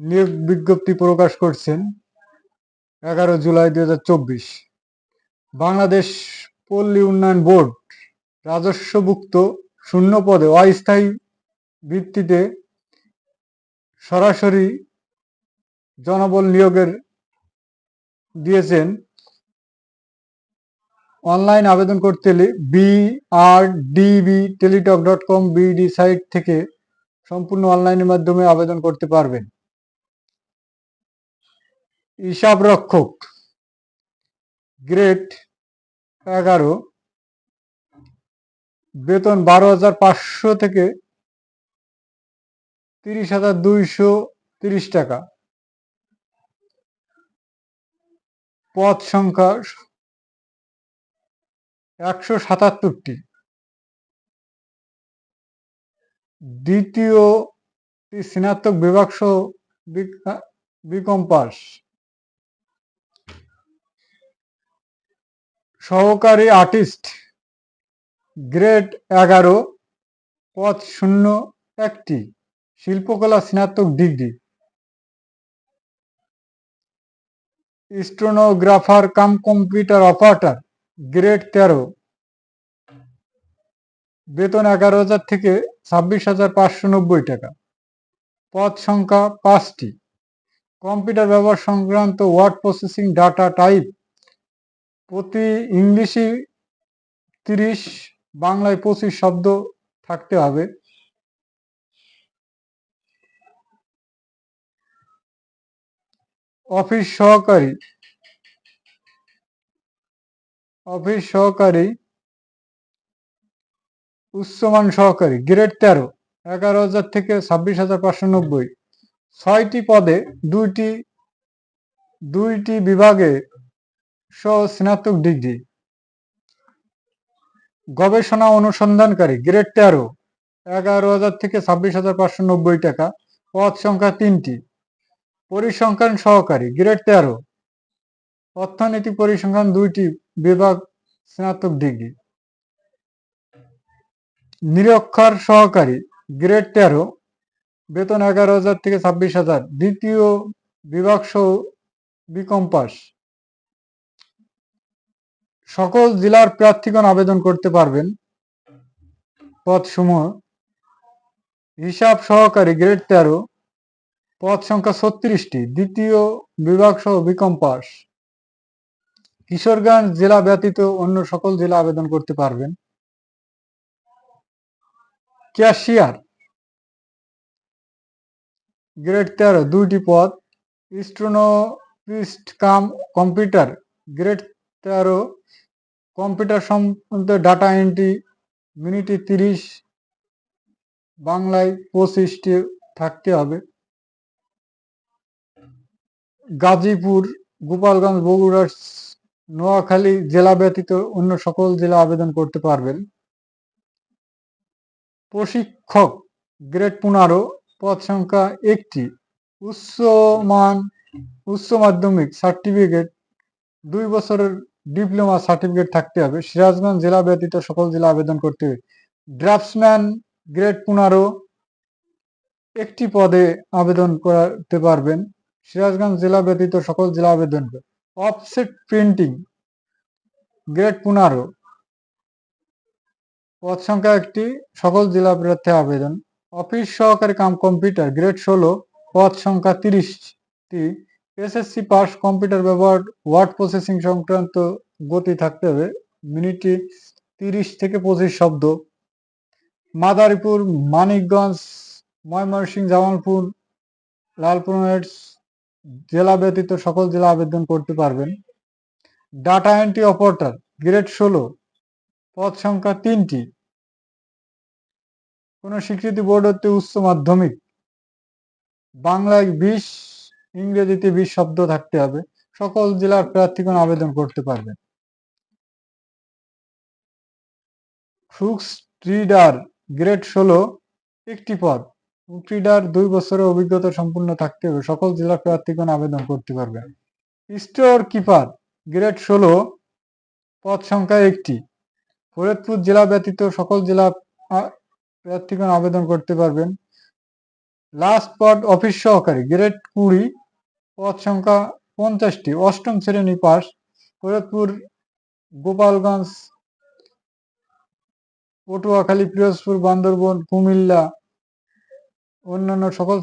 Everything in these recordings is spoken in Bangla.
নিয়োগ বিজ্ঞপ্তি প্রকাশ করছেন এগারো জুলাই দুই হাজার চব্বিশ। বাংলাদেশ পল্লী উন্নয়ন বোর্ড রাজস্বভুক্ত শূন্য পদে অস্থায়ী ভিত্তিতে সরাসরি জনবল নিয়োগের দিয়েছেন। অনলাইন আবেদন করতে হলে B R DB Teletalk dot com BD site থেকে সম্পূর্ণ অনলাইনের মাধ্যমে আবেদন করতে পারবেন। হিসাব রক্ষক। গ্রেড এগারো। বেতন বারো হাজার পাঁচশো থেকে তিরিশ হাজার দুইশো তিরিশ টাকা। পদ সংখ্যা একশো সাতাত্তরটি। দ্বিতীয় স্নাতক বিভাগ সহ বিকম পাস। সহকারী আর্টিস্ট গ্রেড এগারো পদ শূন্য একটি, শিল্পকলা স্নাতক degree. Stenographer cum computer operator grade তেরো। বেতন এগারো হাজার থেকে ছাব্বিশ হাজার পাঁচশো নব্বই টাকা। পদ সংখ্যা পাঁচটি। কম্পিউটার ব্যবহার সংক্রান্ত ওয়ার্ড প্রসেসিং ডাটা টাইপ প্রতি ইংলিশে তিরিশ, বাংলায় পঁচিশ শব্দ থাকতে হবে। অফিস সহকারী। অফিস সহকারী। উচ্চমান সহকারী, গ্রেড তেরো, এগারো হাজার থেকে ছাব্বিশ হাজার পাঁচশো নব্বই। ছয়টি পদে দুইটি দুইটি বিভাগে সহ স্নাতক ডিগ্রি। গবেষণা অনুসন্ধানকারী গ্রেড তেরো এগারো হাজার থেকে ছাব্বিশ হাজার পাঁচশো নব্বই টাকা, পদ সংখ্যা তিনটি। পরিসংখ্যান সহকারী গ্রেড তেরো অর্থনীতি পরিসংখ্যান দুইটি বিভাগ, স্নাতক ডিগ্রি। নিরক্ষর সহকারী গ্রেড তেরো বেতন এগারো হাজার থেকে ছাব্বিশ হাজার, দ্বিতীয় বিভাগ সহ বিকম পাস। সকল জেলার প্রার্থীগণ আবেদন করতে পারবেন। পদসমূহ হিসাব সহকারী গ্রেড তেরো, পদ সংখ্যা ছত্রিশটি, দ্বিতীয় বিভাগ সহ বিকম পাস। কিশোরগঞ্জ জেলা ব্যতীত অন্য সকল জেলা আবেদন করতে পারবেন। ক্যাশিয়ার গ্রেড তেরো, দুইটি পদ। স্টোনোপিস্ট কাম কম্পিউটার গ্রেড তেরো কম্পিউটার সম্বন্ধে ডাটা এন্ট্রি মিনিটে তিরিশ, বাংলায় পঁচিশটি থাকতে হবে। গাজীপুর, গোপালগঞ্জ, বগুড়া, নোয়াখালী জেলা ব্যতীত অন্য সকল জেলা আবেদন করতে পারবেন। প্রশিক্ষক গ্রেড পনেরো, পদ সংখ্যা একটি উচ্চমান উচ্চ মাধ্যমিক সার্টিফিকেট দুই বছরের ডিপ্লোমা সার্টিফিকেট থাকতে হবে। সিরাজগঞ্জ জেলা ব্যতীত সকল জেলা আবেদন করতে হবে। ড্রাফটসম্যান গ্রেড পনেরো একটি পদে আবেদন করতে পারবেন। সিরাজগঞ্জ জেলা ব্যতীত সকল জেলা আবেদন অফসেট প্রিন্টিং গ্রেড পনেরো। পদ সংখ্যা একটি, সকল জেলা প্রার্থী আবেদন। অফিস সহকারী কাম কম্পিউটার গ্রেড ষোলো, পদ সংখ্যা তিরিশটি। এসএসসি পাস কম্পিউটার ব্যবহার, ওয়ার্ড প্রসেসিং সংক্রান্ত গতি থাকতে হবে। মিনিটে তিরিশ থেকে পঁচিশ শব্দ। মাদারীপুর, মানিকগঞ্জ, ময়মনসিংহ, জামালপুর লালপুরহাট জেলা ব্যতীত সকল জেলা আবেদন করতে পারবেন। ডাটা এন্ট্রি অপারেটর গ্রেড ষোলো, পদ সংখ্যা তিনটি। কোন স্বীকৃতি বোর্ড হতে উচ্চ মাধ্যমিক। বাংলায় বিশ ইংরেজিতে বিশ শব্দ থাকতে হবে। সকল জেলার প্রার্থীগণ আবেদন করতে পারবেন। ফুক্স ট্রিডার গ্রেড ষোলো, একটি পদ। ট্রিডার দুই বছরের অভিজ্ঞতা সম্পূর্ণ থাকতে হবে। সকল জেলার প্রার্থীগণ আবেদন করতে পারবেন। স্টোর কিপার গ্রেড ষোলো, পদ সংখ্যা একটি। ফরিদপুর জেলা ব্যতীত সকল জেলা প্রার্থীগণ আবেদন করতে পারবেন। লাস্ট পদ অফিস সহকারী গ্রেড কুড়ি পদ সংখ্যা পঞ্চাশটি, অষ্টম শ্রেণি পাস ফরিদপুর গোপালগঞ্জ, পটুয়াখালী, পিরোজপুর, বান্দরবন, কুমিল্লা, অন্যান্য সকল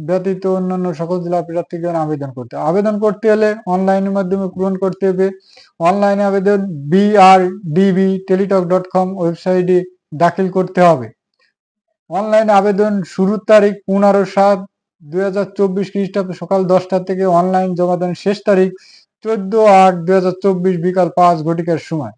ব্যতীত অন্যান্য সকল জেলা প্রার্থীগণ আবেদন করতে। আবেদন করতে হলে অনলাইনের মাধ্যমে পূরণ করতে হবে অনলাইনে আবেদন বিআরডিবি টেলিটক ডট কম ওয়েবসাইটে দাখিল করতে হবে অনলাইন আবেদন শুরুর তারিখ পনেরো সাত দুই হাজার চব্বিশ খ্রিস্টাব্দ সকাল দশটা থেকে অনলাইন জমা দেন শেষ তারিখ, চোদ্দ আট দুই হাজার চব্বিশ বিকাল পাঁচ ঘটিকার সময়।